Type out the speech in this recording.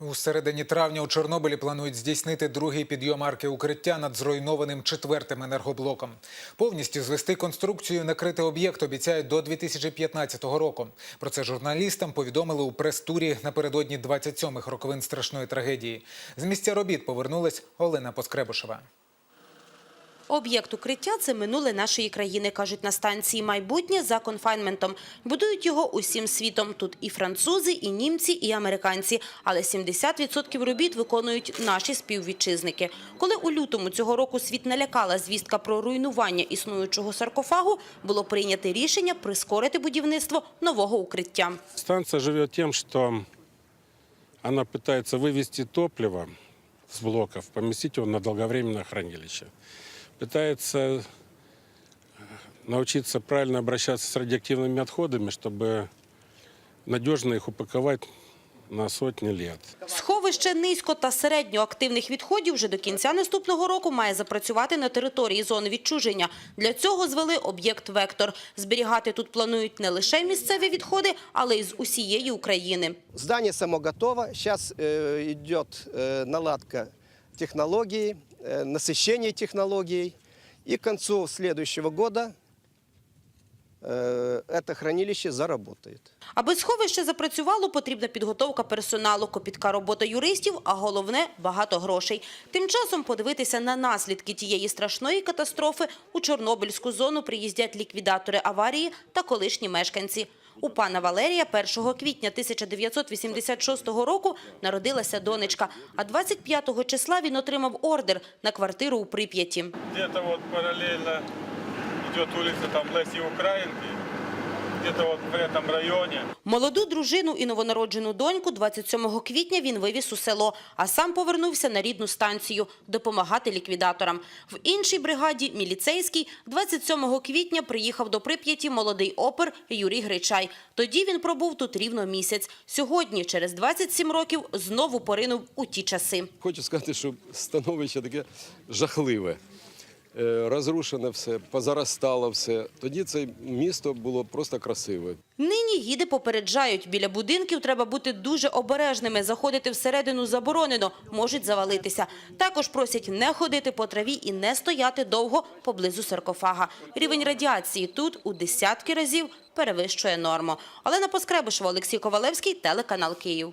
У середині травня у Чорнобилі планують здійснити другий підйом арки укриття над зруйнованим четвертим енергоблоком. Повністю звести конструкцію накрити об'єкт обіцяють до 2015 року. Про це журналістам повідомили у прес-турі напередодні 27-х роковин страшної трагедії. З місця робіт повернулась Олена Поскребушева. Об'єкт укриття – це минуле нашої країни, кажуть на станції «Майбутнє» за конфайнментом. Будують його усім світом. Тут і французи, і німці, і американці. Але 70% робіт виконують наші співвітчизники. Коли у лютому цього року світ налякала звістка про руйнування існуючого саркофагу, було прийнято рішення прискорити будівництво нового укриття. Станция живет тем, что она пытается вывести топливо с блоков, поместить его на долговременное хранилище Пытается э, научиться правильно обращаться с радиоактивными отходами, чтобы надежно их упаковать на сотни лет. Сховище низько та середньоактивних відходів вже до кінця наступного року має запрацювати на території зони відчуження. Для цього звели об'єкт «Вектор». Зберігати тут планують не лише місцеві відходи, але й з усієї України. Здание само готово. Сейчас э, идет э, наладка технологий, э, насыщение технологий. И к концу следующего года э, это хранилище заработает. Аби сховище запрацювало, потрібна підготовка персоналу, копітка робота юристів, а головне – багато грошей. Тим часом подивитися на наслідки тієї страшної катастрофи у Чорнобильську зону приїздять ліквідатори аварії та колишні мешканці. У пана Валерія 1 квітня 1986 року народилася донечка, а 25 числа він отримав ордер на квартиру у Прип'яті. Где-то вот параллельно идет улица там Лесі Украинки, где-то вот в этом районе. Молоду дружину і новонароджену доньку 27 квітня він вивіз у село, а сам повернувся на рідну станцію допомагати ліквідаторам. В іншій бригаді, міліцейській, 27 квітня приїхав до Прип'яті молодий опер Юрій Гречай. Тоді він пробув тут рівно місяць. Сьогодні, через 27 років, знову поринув у ті часи. Хочу сказати, що становище таке жахливе. Е, Розрушене все, позаростало все. Тоді це місто було просто красиве. Нині гіди попереджають, біля будинків треба бути дуже обережними, заходити всередину заборонено, можуть завалитися. Також просять не ходити по траві і не стояти довго поблизу саркофага. Рівень радіації тут у десятки разів перевищує норму. Олена Поскребишева, Олексій Ковалевський, телеканал Київ.